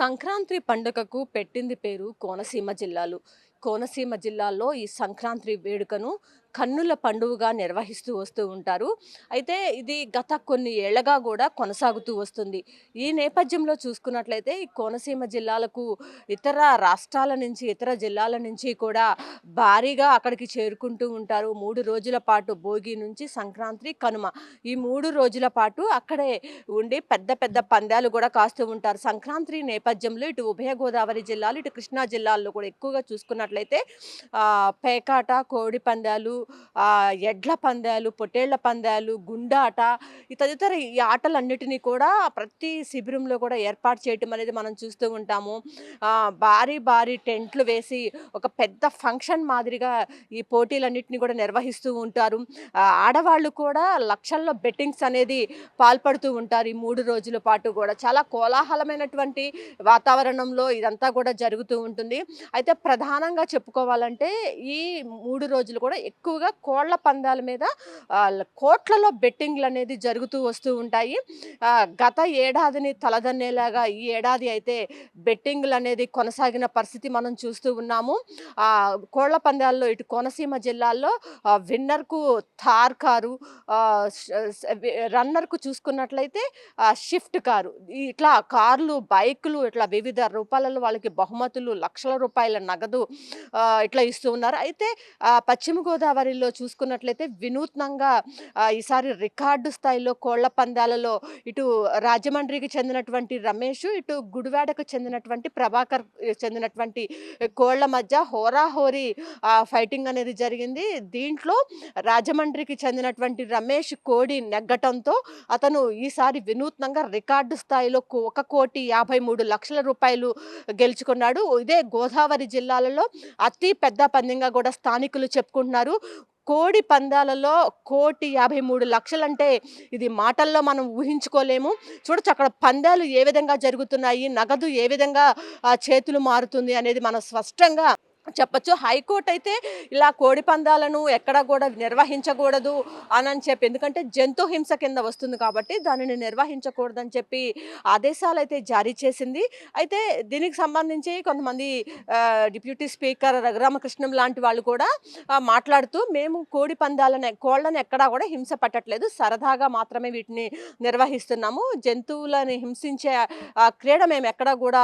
సంక్రాంతి పండుగకు పెట్టింది పేరు కోనసీమ జిల్లాలు. కోనసీమ జిల్లాలో ఈ సంక్రాంతి వేడుకను కన్నుల పండుగగా నిర్వహిస్తూ వస్తూ ఉంటారు. అయితే ఇది గత కొన్ని ఏళ్ళగా కూడా కొనసాగుతూ వస్తుంది. ఈ నేపథ్యంలో చూసుకున్నట్లయితే ఈ కోనసీమ జిల్లాలకు ఇతర రాష్ట్రాల నుంచి ఇతర జిల్లాల నుంచి కూడా భారీగా అక్కడికి చేరుకుంటూ ఉంటారు. మూడు రోజుల పాటు భోగి నుంచి సంక్రాంతి కనుమ. ఈ మూడు రోజుల పాటు అక్కడే ఉండి పెద్ద పెద్ద పందాలు కూడా కాస్తూ ఉంటారు. సంక్రాంతి నేపథ్యంలో ఇటు ఉభయ గోదావరి జిల్లాలు ఇటు కృష్ణా జిల్లాల్లో కూడా ఎక్కువగా చూసుకున్నట్లయితే చూసుకున్నట్లయితే పేకాట కోడి పందాలు ఎడ్ల పందాలు పొట్టేళ్ళ పందాలు గుండాట తదితర ఈ ఆటలన్నిటినీ కూడా ప్రతి శిబిరంలో కూడా ఏర్పాటు చేయటం అనేది మనం చూస్తూ ఉంటాము. భారీ భారీ టెంట్లు వేసి ఒక పెద్ద ఫంక్షన్ మాదిరిగా ఈ పోటీలన్నింటినీ కూడా నిర్వహిస్తూ ఉంటారు. ఆడవాళ్ళు కూడా లక్షల్లో బెట్టింగ్స్ అనేది పాల్పడుతూ ఉంటారు ఈ మూడు రోజుల పాటు కూడా. చాలా కోలాహలమైనటువంటి వాతావరణంలో ఇదంతా కూడా జరుగుతూ ఉంటుంది. అయితే ప్రధానంగా చెప్పుకోవాలంటే ఈ మూడు రోజులు కూడా ఎక్కువగా కోళ్ళ పందాల మీద కోట్లలో బెట్టింగ్లు అనేది జరుగుతూ వస్తూ ఉంటాయి. గత ఏడాదిని తలదన్నేలాగా ఈ ఏడాది అయితే బెట్టింగ్లు అనేది కొనసాగిన పరిస్థితి మనం చూస్తూ ఉన్నాము. కోళ్ళ పందాల్లో ఇటు కోనసీమ జిల్లాల్లో విన్నర్కు థార్ కారు రన్నర్కు చూసుకున్నట్లయితే షిఫ్ట్ కారు. ఇట్లా కార్లు బైకులు ఇట్లా వివిధ రూపాలలో వాళ్ళకి బహుమతులు లక్షల రూపాయల నగదు ఇట్లా ఇస్తూ ఉన్నారు. అయితే పశ్చిమ గోదావరిలో చూసుకున్నట్లయితే వినూత్నంగా ఈసారి రికార్డు స్థాయిలో కోళ్ళ పందాలలో ఇటు రాజమండ్రికి చెందినటువంటి రమేష్ ఇటు గుడివాడకు చెందినటువంటి ప్రభాకర్ చెందినటువంటి కోళ్ళ మధ్య హోరాహోరీ ఫైటింగ్ అనేది జరిగింది. దీంట్లో రాజమండ్రికి చెందినటువంటి రమేష్ కోడి నెగ్గటంతో అతను ఈసారి వినూత్నంగా రికార్డు స్థాయిలో ఒక కోటి యాభై మూడు లక్షల రూపాయలు గెలుచుకున్నాడు. ఇదే గోదావరి జిల్లాలలో అతి పెద్ద పందెంగా కూడా స్థానికులు చెప్పుకుంటున్నారు. కోడి పందాలలో కోటి యాభై మూడు లక్షలంటే ఇది మాటల్లో మనం ఊహించుకోలేము. చూడొచ్చు అక్కడ పందాలు ఏ విధంగా జరుగుతున్నాయి నగదు ఏ విధంగా చేతులు మారుతుంది అనేది మనం స్పష్టంగా చెప్పచ్చు. హైకోర్టు అయితే ఇలా కోడి పందాలను ఎక్కడ కూడా నిర్వహించకూడదు అని అని చెప్పి ఎందుకంటే జంతు హింస కింద వస్తుంది కాబట్టి దానిని నిర్వహించకూడదని చెప్పి ఆదేశాలు అయితే జారీ చేసింది. అయితే దీనికి సంబంధించి కొంతమంది డిప్యూటీ స్పీకర్ రఘురామకృష్ణం లాంటి వాళ్ళు కూడా మాట్లాడుతూ మేము కోడి పందాలను కోళ్ళని ఎక్కడా కూడా హింస పట్టట్లేదు. సరదాగా మాత్రమే వీటిని నిర్వహిస్తున్నాము. జంతువులని హింసించే క్రీడ మేము ఎక్కడా కూడా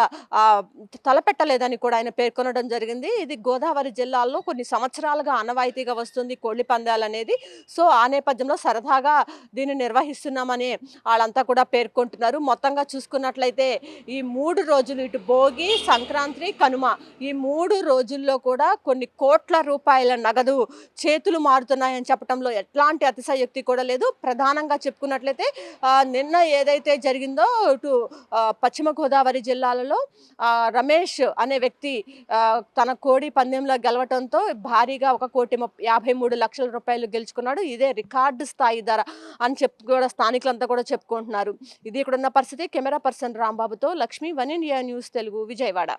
తలపెట్టలేదని కూడా ఆయన పేర్కొనడం జరిగింది. ఇది గోదావరి జిల్లాలో కొన్ని సంవత్సరాలుగా ఆనవాయితీగా వస్తుంది కోళ్ళి పందాలు అనేది సో ఆ నేపథ్యంలో సరదాగా దీన్ని నిర్వహిస్తున్నామని వాళ్ళంతా కూడా పేర్కొంటున్నారు. మొత్తంగా చూసుకున్నట్లయితే ఈ మూడు రోజులు ఇటు భోగి సంక్రాంతి కనుమ ఈ మూడు రోజుల్లో కూడా కొన్ని కోట్ల రూపాయల నగదు చేతులు మారుతున్నాయని చెప్పడంలో ఎట్లాంటి అతిశయోక్తి కూడా లేదు. ప్రధానంగా చెప్పుకున్నట్లయితే నిన్న ఏదైతే జరిగిందో ఇటు పశ్చిమ గోదావరి జిల్లాలలో రమేష్ అనే వ్యక్తి తన కోడి పందెంలో గెలవటంతో భారీగా ఒక కోటి యాభై మూడు లక్షల రూపాయలు గెలుచుకున్నాడు. ఇదే రికార్డు స్థాయి ధర అని చెప్పి కూడా స్థానికులంతా కూడా చెప్పుకుంటున్నారు. ఇది ఇక్కడ ఉన్న పరిస్థితి. Camera person రాంబాబుతో Lakshmi one India news Telugu Vijayawada.